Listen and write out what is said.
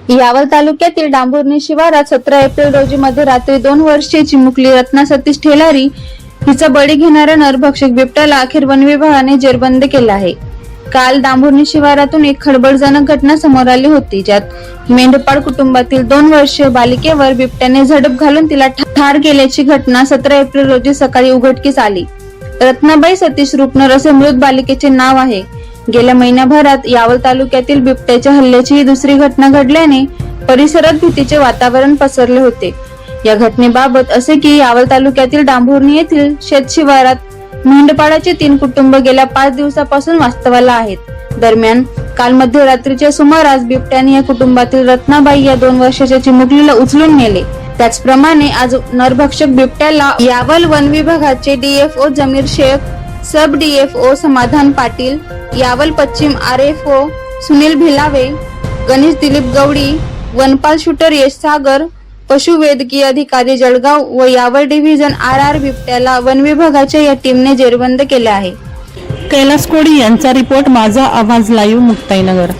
यावल तालुक्यातील डांबुर्णी शिवारात सतरा एप्रिल रोजी मध्यरात्री दोन वर्षे चिमुकली रत्ना सतीश ठेलारी हिचा बळी घेणाऱ्या नरभक्षक बिबट्याला अखेर वन विभागाने जेरबंद केला आहे. काल दांभोर्णी शिवारातून एक खळबळजनक घटना समोर आली होती ज्यात मेंढपाळ कुटुंबातील दोन वर्षीय बालिकेवर बिबट्याने झडप घालून तिला ठार केल्याची घटना सतरा एप्रिल रोजी सकाळी उघडकीस आली. रत्नाबाई सतीश रुपनर असे मृत बालिकेचे नाव आहे. गेल्या महिन्याभरात यावल तालुक्यातील बिबट्याच्या हल्ल्याची ही दुसरी घटना घडल्याने परिसरात भीतीचे वातावरण पसरले होते. या घटनेबाबत असे की यावल तालुक्यातील डांभोर्णी येथील शेत शिवारात मेंढपाळाचे तीन कुटुंब गेल्या पाच दिवसापासून वास्तवाला आहेत. दरम्यान काल मध्यरात्रीच्या सुमारास बिबट्याने या कुटुंबातील रत्नाबाई या दोन वर्षाच्या चिमुकलीला उचलून नेले. त्याचप्रमाणे आज नरभक्षक बिबट्याला यावल वन विभागाचे DFO Jamir Shaikh sub DFO Samadhan Patil Yawal पश्चिम R F O Sunil Bhilawe Ganesh Dilip Gawadi वनपाल शूटर यश सागर पशुवैद्यकीय अधिकारी जळगाव व यावर डिव्हिजन आर आर बिबट्याला वन विभागाच्या या टीमने जेरबंद केले आहे. कैलास कोडी यांचा रिपोर्ट माझा आवाज लाईव्ह मुक्ताईनगर.